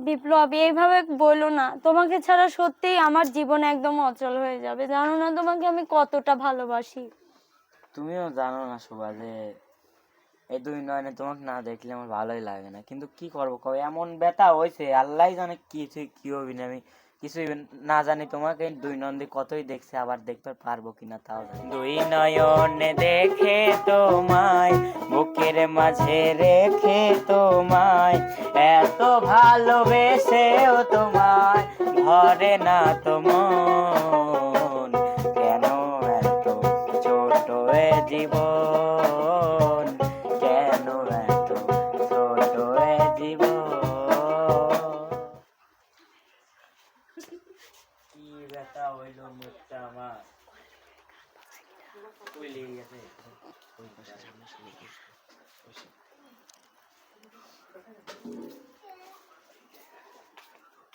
বিপ্লব এইভাবে বলল না। তোমাকে ছাড়া সত্যিই আমার জীবন একদম অচল হয়ে যাবে। জানো না তোমাকে আমি কতটা ভালোবাসি। তুমিও জানো না শোভা যে এই দুই নয়নে তোমাকে না দেখলে আমার ভালোই লাগে না। কিন্তু কি করব কবে এমন ব্যথা হয়েছে আল্লাহ জানে কি থে- কি হবি না আমি কিছুই না জানি তোমাকে দুই নন্দে কতই দেখছে আবার দেখতে পারব কিনা তাও জানি দুই নয়নে দেখে তোমায় বুকের মাঝে রেখে তোমায় এত ভরে না তোমার কেন এত ছোট এ জীবন? কেন এত ছোট এ জীবন? কি ব্যথা হইল মুখটা আমার? গেছে।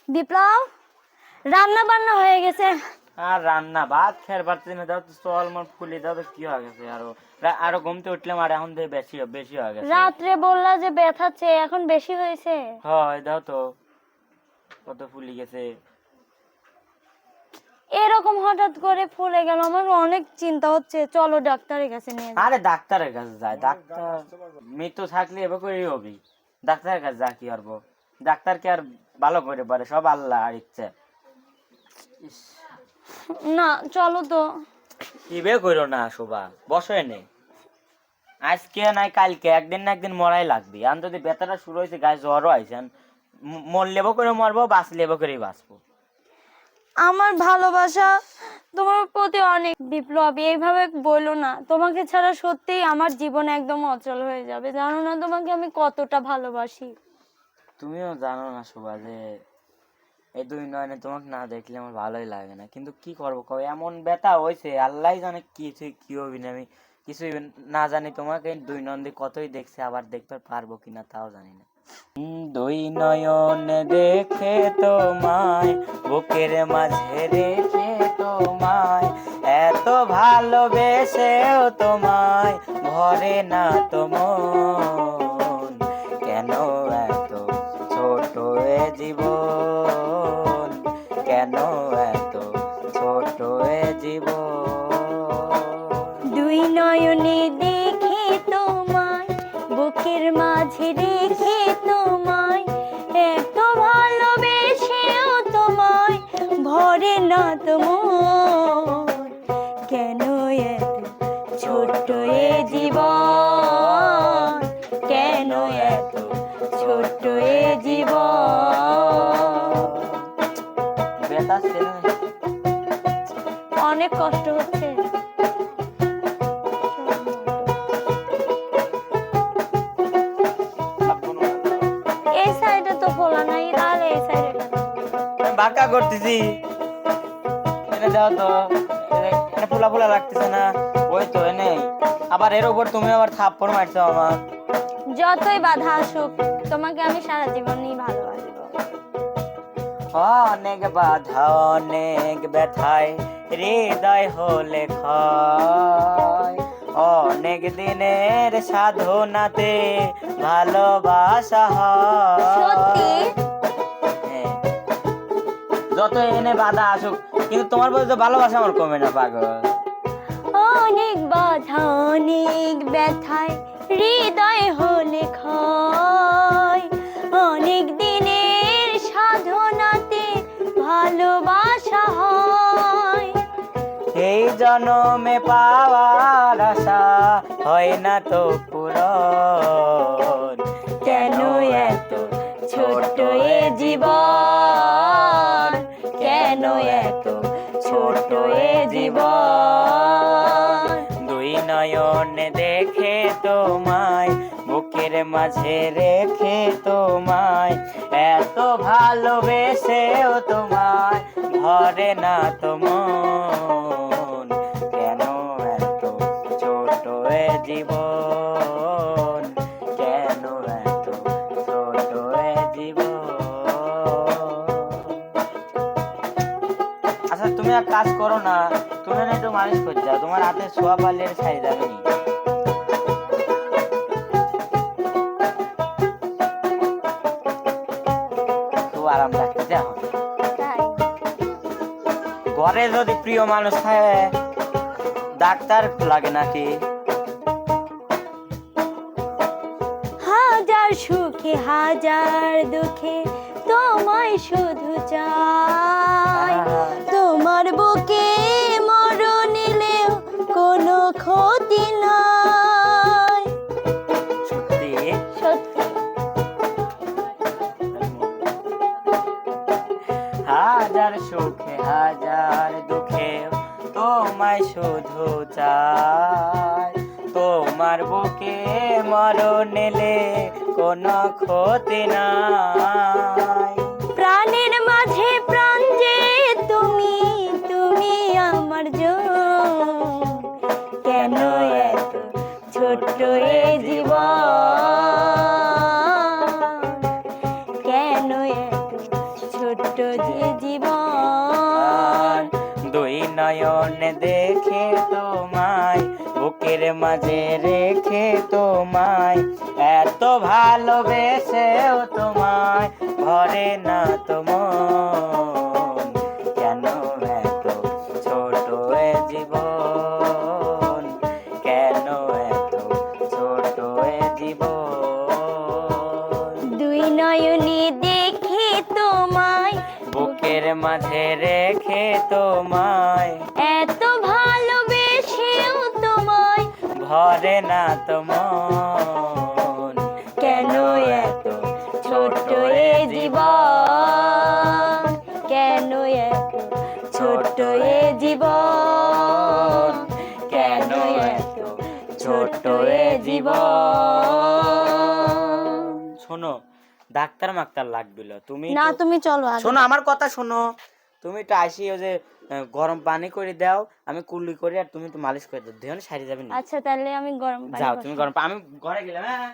বিপ্লব? রান্না বান্না হয়ে গেছে। আর রান্না ভাত খের পারছি না দাও তো চল মোর ফুলি দাও তো কি হয়ে গেছে আরও। আরও ঘুমতে উঠলাম আর এখন থেকে বেশি বেশি হয়ে গেছে। রাত্রে বললা যে ব্যথাচ্ছে এখন বেশি হয়েছে। হয় দাও তো। কত ফুলি গেছে। এরকম হঠাৎ করে ফুলে গেল আমার অনেক চিন্তা হচ্ছে। চলো ডাক্তারের কাছে নিয়ে যাই। আরে ডাক্তারের কাছে যায় ডাক্তার মৃত্যু থাকলে এবার করেই হবি। ডাক্তারের কাছে যা কি করব। ডাক্তার কি আর ভালো করে পারে সব আল্লাহ আর ইচ্ছে। না চলো তো। কি বে করো না শোভা? বসে নেই আজকে নাই কালকে একদিন না একদিন মরাই লাগবে। আর যদি বেতাটা শুরু হয়েছে গায়ে জ্বরও আইছেন মর লেবো করে মরবো বাঁচ লেবো করেই বাঁচবো। আমার ভালোবাসা তোমার প্রতি অনেক বিপ্লব এইভাবে বলল না। তোমাকে ছাড়া সত্যিই আমার জীবন একদম অচল হয়ে যাবে। জানো না তোমাকে আমি কতটা ভালোবাসি। তুমিও জানো না শোভা যে এই দুই নয়নে তোমাকে না দেখলে আমার ভালোই লাগে না। কিন্তু কি করব কবে? এমন ব্যথা হয়েছে আল্লাহ জানে কি থে- কি হবি না আমি কিছুই না জানি তোমাকে দুই নন্দে কতই দেখছে, আবার দেখতে পারব কিনা তাও জানি না। দুই নয়ন দেখে তোমায়, বুকের মাঝে রেখে তোমায়, এত ভালোবেসেও তোমায়, ভরে না তোমার কেন এত ছোট জীবন? কেন এত ছোট এ জীবন? দুই নয়নে দেখে তোমায়, বুকের মাঝে রেখে তোমায়, এত ভালোবেসেও তোমায়, ভরে না তোমার কেন এত ছোট্ট এ জীবন? কেন এত ছোট্ট এ জীবন? বেতা ছেলে অনেক কষ্ট হচ্ছে। এই সাইডে তো খোলা নাই আর এই সাইডে বাঁকা করতেছি। এনে দাও তো। ফুলা ফুলা লাগতেছে না। ওই তো এনে আবার এর উপর তুমি আবার থাপ্পড় মারছো আমার। যতই বাধা আসুক তোমাকে আমি সারা জীবনই ভালোবাসবো অনেক বাধা অনেক ব্যথায় হৃদয় হলে ক্ষয়। অনেক দিনের সাধনাতে ভালোবাসা হ্যাঁ। যত এনে বাধা আসুক কিন্তু তোমার প্রতি তো ভালোবাসা আমার কমে না পাগল। অনেক বাধা অনেক ব্যথায় হৃদয় হলে ক্ষয়। এই জনমে পাওয়ার আশা হয় না তো পূরণ। কেন এত ছোট্ট এ জীবন? কেন এত ছোট্ট এ জীবন? দুই নয়ন দেখে তোমায় বুকের মাঝে রেখে তোমায়। এত ভালোবেসেও তোমায় ভরে না তোমার তুমি এক কাজ করো না তুমি না একটু মালিশ করে যাও তোমার হাতে সোয়া পারলে ছাড়ি যাবে আরাম লাগতেছে এখন ঘরে যদি প্রিয় মানুষ থাকে ডাক্তার লাগে নাকি? হাজার সুখে হাজার দুঃখে তোমায় শুধু চাই। তোমার বুকে মরণ এলেও কোনো ক্ষতি নাই সত্যি? সত্যি। হাজার সুখে হাজার দুঃখে তোমায় শুধু চাই। তোমার বুকে মরণ এলে কোনো ক্ষতি নাই। ছোট্ট এ জীবন। কেন এত ছোট্ট যে জীবন? দুই নয়ন দেখে তোমায়, বুকের মাঝে রেখে তোমায়। এত ভালোবেসেও তোমায়, ভরে না তোমার কেন এত ছোট জীবন? বুকের মাঝে রেখে তোমায়। এত ভালোবেসেও তোমায়। ভরে না তোমার কেন এত ছোট্ট এ জীবন? কেন এত ছোট্ট এ জীবন? কেন এত ছোট্ট এ জীবন? ডাক্তার মাক্তার লাগবিল। তুমি না তুমি চলো শোনো আমার কথা শোনো। তুমি একটু আসি ওই যে গরম পানি করে দাও আমি কুলি করি আর তুমি একটু মালিশ করে দাও। দেহ সারি যাবে না আচ্ছা তাহলে আমি গরম পানি যাও তুমি গরম আমি ঘরে গেলাম হ্যাঁ।